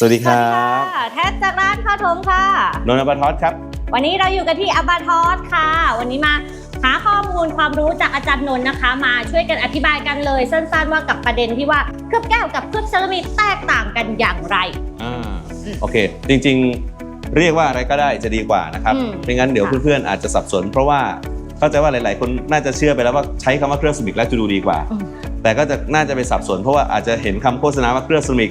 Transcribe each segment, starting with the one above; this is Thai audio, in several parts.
สวัสดีคสวัสรัดีบค่ะแทสจากร้านข้าวทมค่ะนนท์อัปทอสครับ วันนี้เราอยู่กันที่อบาทอสค่ะ วันนี้มาหาข้อมูลความรู้จากอาจารย์นนท์นะคะ มาช่วยกันอธิบายกันเลยสั้นๆว่ากับประเด็นที่ว่าเคลือบแก้วกับเคลือบเซรามิกแตกต่างกันอย่างไรอ่าอืมโอเค จริงๆเรียกว่าอะไรก็ได้จะดีกว่านะครับอืมไม่งั้นเดี๋ยวค่ะเพื่อนๆอาจจะสับสน เพราะว่าเข้าใจว่าหลาย ๆ คนน่าจะเชื่อไปแล้วว่าใช้คำว่าเครื่องสมิกแล้วจะดูดีกว่าอืมแต่ก็จะน่าจะไปสับสน เพราะว่าอาจจะเห็นคำโฆษณาว่าเครื่องสมิก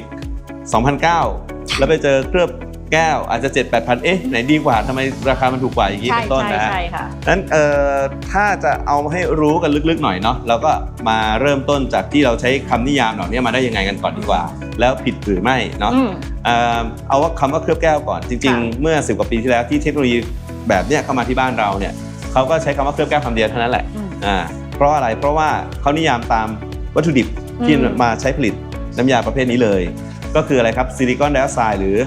2009แล้วไปเจอเคลือบแก้วอาจจะ 7 8 0 0 0 เอ๊ะไหนดีกว่าทำไมราคามันถูกกว่าอย่างนี้ใช่เป็นต้นใช่นะฮะใช่ค่ะนั้นเอ่อถ้าจะเอาให้รู้กันลึกๆหน่อยเนาะเราก็มาเริ่มต้นจากที่เราใช้คำนิยามเหล่านี้มาได้ยังไงกันก่อนดีกว่า แล้วผิดหรือไม่เนาะอืมเอ่อเอาว่าคำว่าเคลือบแก้วก่อนจริงค่ะๆเมื่อสิบกว่าปีที่แล้วที่เทคโนโลยีแบบเนี้ยเข้ามาที่บ้านเราเนี่ยเขาก็ใช้คำว่าเคลือบแก้วคำเดียวเท่านั้นแหละอืมอ่าเพราะอะไรเพราะว่าเขานิยามตามวัตถุดิบที่อืมมาใช้ผลิตน้ำยาประเภทนี้เลย ก็คืออะไรครับซิลิคอนไดออกไซด์หรือ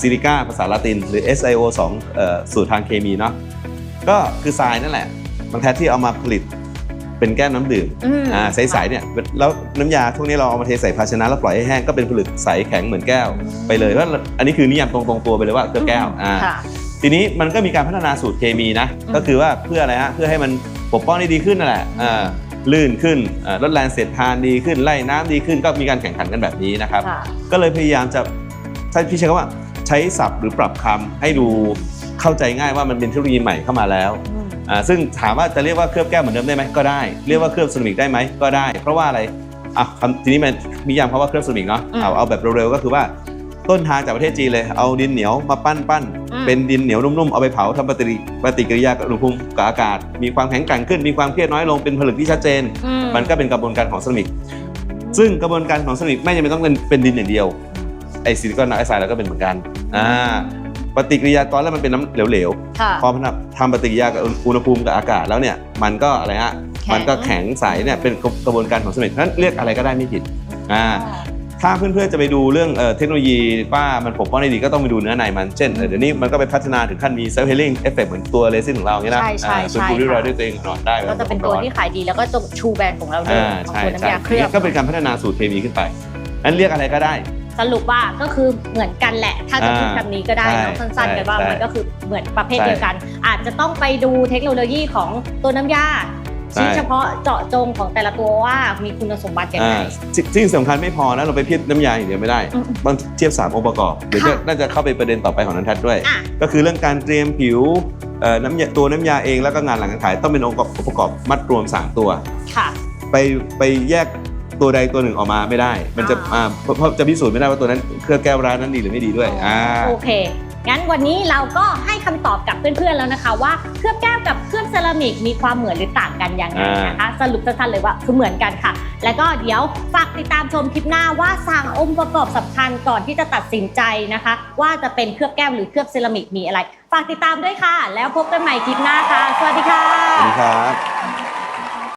ซิลิก้าภาษาละติน หรือ SiO2 เอ่อสูตรทางเคมีเนาะก็คือทรายนั่นแหละมันแทนที่เอามาผลิตเป็นแก้วน้ำดื่มอืมอ่าใสๆเนี่ยแล้วน้ำยาพวกนี้เราเอามาเทใส่ภาชนะแล้วปล่อยให้แห้งก็เป็นผลึกใสแข็งเหมือนแก้วไปเลยว่าอันนี้คือนิยามตรงๆตัวไปเลยว่าเคลือบแก้วอ่าค่ะทีนี้มันก็มีการพัฒนาสูตรเคมีนะอืมก็คือว่าเพื่ออะไรฮะเพื่อให้มันปกป้องได้ดีขึ้นนั่นแหละอ่า ลื่นขึ้นอ่าลดแรงเสียดทานดีขึ้นไล่น้ำดีขึ้นก็มีการแข่งขันกันแบบนี้นะครับค่ะก็เลยพยายามจะใช้พี่ใช้คำว่าใช้ศัพท์หรือปรับคำให้ดูเข้าใจง่ายว่ามันเป็นเทคโนโลยีใหม่เข้ามาแล้วอืมอ่าซึ่งถามว่าจะเรียกว่าเคลือบแก้วเหมือนเดิมได้ไหมก็ได้ เรียกว่าเคลือบเซรามิกได้ไหมก็ได้ เพราะว่าอะไรอะคำทีนี้มันมียามคำว่าเคลือบเซรามิกเนาะอืมเอาเอาแบบเร็วๆก็คือว่า ต้นทางจากประเทศจีนเลยเอาดินเหนียวมาปั้นปั้นอืม เป็นดินเหนียวนุ่มๆเอาไปเผาทำปฏิกิริปฏิกิริยากับอุณหภูมิกับอากาศ มีความแข็งแกร่งขึ้นมีความเครียดน้อยลงเป็นผลึกที่ชัดเจน อืมันก็เป็นกระบวนการของเซรามิก ซึ่งกระบวนการของเซรามิกไม่จำเป็นต้องเป็นเป็นดินอย่างเดียว ไอซิลิคอนไดออกไซด์เราก็เป็นเหมือนกัน อ่า ปฏิกิริยาตอนแรกมันเป็นน้ำเหลวๆค่ะพอมันทำปฏิกิริยากับอุณหภูมิกับอากาศแล้วเนี่ย มันก็อะไรฮะ แข็ง มันก็แข็งใสเนี่ย เป็นกระบวนการของเซรามิกเพราะฉะนั้นเรียกอะไรก็ได้ไม่ผิด อ่า ถ้าเพื่อนๆจะไปดูเรื่องเอ่อเทคโนโลยีว่ามันปกป้องได้ดีก็ต้องไปดูเนื้อในมัน เช่นเอ่อเดี๋ยวนี้มันก็ไปพัฒนาถึงขั้นมีเซลล์เฮลิ่งเอฟเฟกเหมือนตัวเรซินของเราอย่างเงี้ยนะใช่ใช่อ่าเป็นใช่ฟูริรอยค่ะด้วยตัวเองหน่อยได้ก็จะเป็นตัวที่ขายดีแล้วก็ตัวชูแบรนด์ของเราด้วยอ่าของใช่ตัวน้ำใช่ยาเคลือบก็เป็นการพัฒนาสูตรเคมีขึ้นไปนั้นเรียกอะไรก็ได้สรุปว่าก็คือเหมือนกันแหละ ถ้าจะพูดอ่าแบบนี้ก็ได้เนอะใช่สั้นๆกันว่าใช่มันก็คือเหมือนประเภทใช่เดียวกัน อาจจะต้องไปดูเทคโนโลยีของตัวน้ำยาใช่ชี้เฉพาะเจาะจงของแต่ละตัวว่ามีคุณสมบัติยังไงอ่าสิ่งสิ่งสำคัญไม่พอนะเราไปเทียบน้ำยาอย่างเดียวไม่ได้อืมต้องเทียบสามองค์ประกอบเดี๋ยวจะค่ะน่าจะเข้าไปประเด็นต่อไปของนันทัศน์ด้วยอะก็คือเรื่องการเตรียมผิวเอ่อน้ำยาตัวน้ำยาเองแล้วก็งานหลังการขายต้องเป็นองค์ประกอบมัดรวม 3 ตัวค่ะไปไปแยกตัวใดตัวหนึ่งออกมาไม่ได้ มันจะอ่าอ่าเพราะเพราะจะพิสูจน์ไม่ได้ว่าตัวนั้นเครื่องแก้วร้านนั้นดีหรือไม่ดีด้วยอ่าโอเคงั้นวันนี้เราก็ให้คำตอบกับเพื่อนๆแล้วนะคะว่าเคลือบแก้วกับเคลือบ เซรามิกมีความเหมือนหรือต่างกันยังไงนะคะ สรุปสั้นๆเลยว่าคือเหมือนกันค่ะ แล้วก็เดี๋ยวฝากติดตามชมคลิปหน้าว่าสั่งองค์ประกอบสำคัญก่อนที่จะตัดสินใจนะคะ ว่าจะเป็นเคลือบแก้วหรือเคลือบเซรามิกมีอะไร ฝากติดตามด้วยค่ะ แล้วพบกันใหม่คลิปหน้าค่ะ สวัสดีค่ะสวัสดีครับ